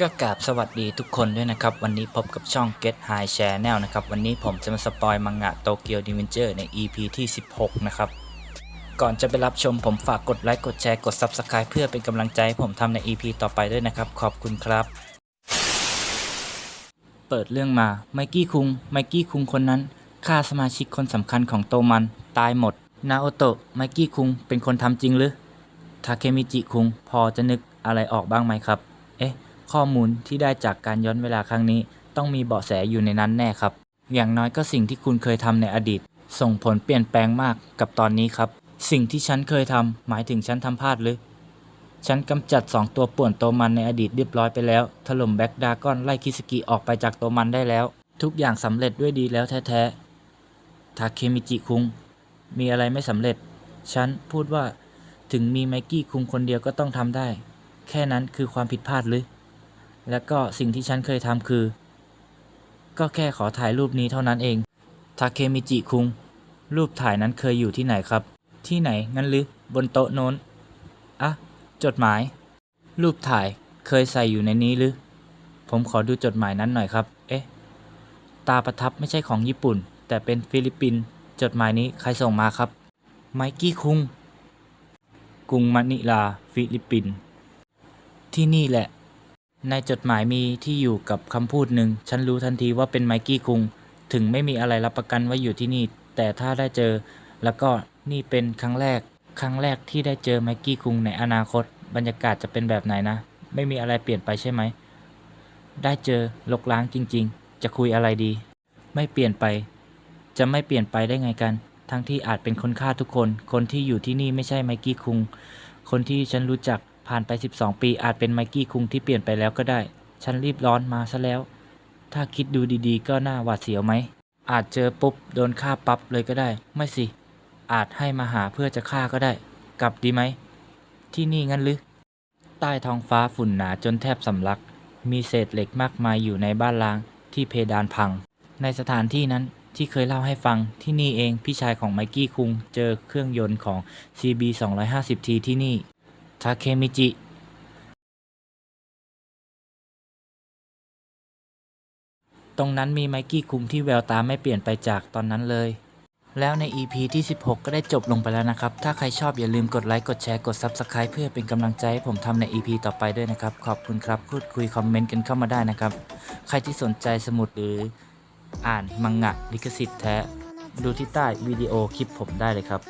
ก็กราบสวัสดีทุกคนด้วยนะครับ วันนี้พบกับช่อง Get High Channel นะครับ วันนี้ผมจะมาสปอยมังงะโตเกียวดิวนเจอร์ใน EP ที่ 16 นะครับ ก่อนจะไปรับชมผมฝากกดไลค์กดแชร์กด Subscribe เพื่อเป็นกำลังใจให้ผมทำใน EP ต่อไปด้วยนะครับ ขอบคุณครับ เปิดเรื่องมาไมกี้คุงไมกี้คุงคนนั้นฆ่าสมาชิกคนสำคัญของโตมัน ตายหมดนาโอโตะไมกี้คุงเป็นคนทำจริงหรือทาเคมิจิคุงพอจะนึกอะไรออกบ้างไหมครับ ข้อมูลที่ได้จากการย้อนเวลาครั้งนี้ ต้องมีเบาะแสอยู่ในนั้นแน่ครับ อย่างน้อยก็สิ่งที่คุณเคยทำในอดีต ส่งผลเปลี่ยนแปลงมากกับตอนนี้ครับ สิ่งที่ฉันเคยทำหมายถึงฉันทำพลาดหรือฉันกำจัดสองตัวป่วนโตมันในอดีตเรียบร้อยไปแล้ว ถล่มแบ็กดากอนไล่คิสกิออกไปจากโตมันได้แล้ว ทุกอย่างสำเร็จด้วยดีแล้วแท้ๆทาเคมิจิคุง มีอะไรไม่สำเร็จ ฉันพูดว่า ถึงมีไมกี้คุงคนเดียวก็ต้องทำได้ แค่นั้นคือความผิดพลาดหรือ แล้วก็สิ่งที่ฉันเคยทำคือ ก็แค่ขอถ่ายรูปนี้เท่านั้นเอง ทาเคมิจิคุง รูปถ่ายนั้นเคยอยู่ที่ไหนครับ ที่ไหนงั้นหรือบนโต๊ะโน้นอะจดหมาย รูปถ่ายเคยใส่อยู่ในนี้หรือ ผมขอดูจดหมายนั้นหน่อยครับ เอ๊ะ ตาประทับไม่ใช่ของญี่ปุ่น แต่เป็นฟิลิปปินส์ จดหมายนี้ใครส่งมาครับ ไมกี้คุง กรุงมะนิลา ฟิลิปปินส์ ที่นี่แหละ ในจดหมายมีที่อยู่กับคำพูดหนึ่ง ฉันรู้ทันทีว่าเป็นไมกี้คุง ถึงไม่มีอะไรรับประกันว่าอยู่ที่นี่ แต่ถ้าได้เจอ แล้วก็นี่เป็นครั้งแรก ครั้งแรกที่ได้เจอไมกี้คุงในอนาคต บรรยากาศจะเป็นแบบไหนนะ ไม่มีอะไรเปลี่ยนไปใช่ไหม ได้เจอลกล้างจริง ๆ จะคุยอะไรดี ไม่เปลี่ยนไป จะไม่เปลี่ยนไปได้ไงกัน ทั้งที่อาจเป็นคนฆ่าทุกคน คนที่อยู่ที่นี่ไม่ใช่ไมกี้คุง คนที่ฉันรู้จัก ผ่านไป 12 ปีอาจเป็นไมกี้คุงที่เปลี่ยนไปแล้วก็ได้ ฉันรีบร้อนมาซะแล้ว ถ้าคิดดูดีๆ ก็น่าหวาดเสียวไหม อาจเจอปุ๊บโดนฆ่าปั๊บเลยก็ได้ ไม่สิ อาจให้มาหาเพื่อจะฆ่าก็ได้ กลับดีไหม ที่นี่งั้นหรือ ใต้ท้องฟ้าฝุ่นหนาจนแทบสำลัก มีเศษเหล็กมากมายอยู่ในบ้านล้างที่เพดานพัง ในสถานที่นั้นที่เคยเล่าให้ฟังที่นี่เองพี่ชายของไมกี้คุงเจอเครื่องยนต์ของ CB 250T ที่นี่ ทาเคมิจิตรงนั้นมีไมกี้คุงที่แววตาไม่เปลี่ยนไปจากตอนนั้นเลย แล้วใน EP ที่ 16 ก็ได้จบลงไปแล้วนะครับ ถ้าใครชอบอย่าลืมกดไลค์ กดแชร์ กด Subscribe เพื่อเป็นกำลังใจให้ผมทำใน EP ต่อไปด้วยนะครับ ขอบคุณครับพูดคุยคอมเมนต์กันเข้ามาได้นะครับ ใครที่สนใจสมุดหรืออ่านมังงะลิขสิทธิ์แท้ ดูที่ใต้วิดีโอคลิปผมได้เลยครับ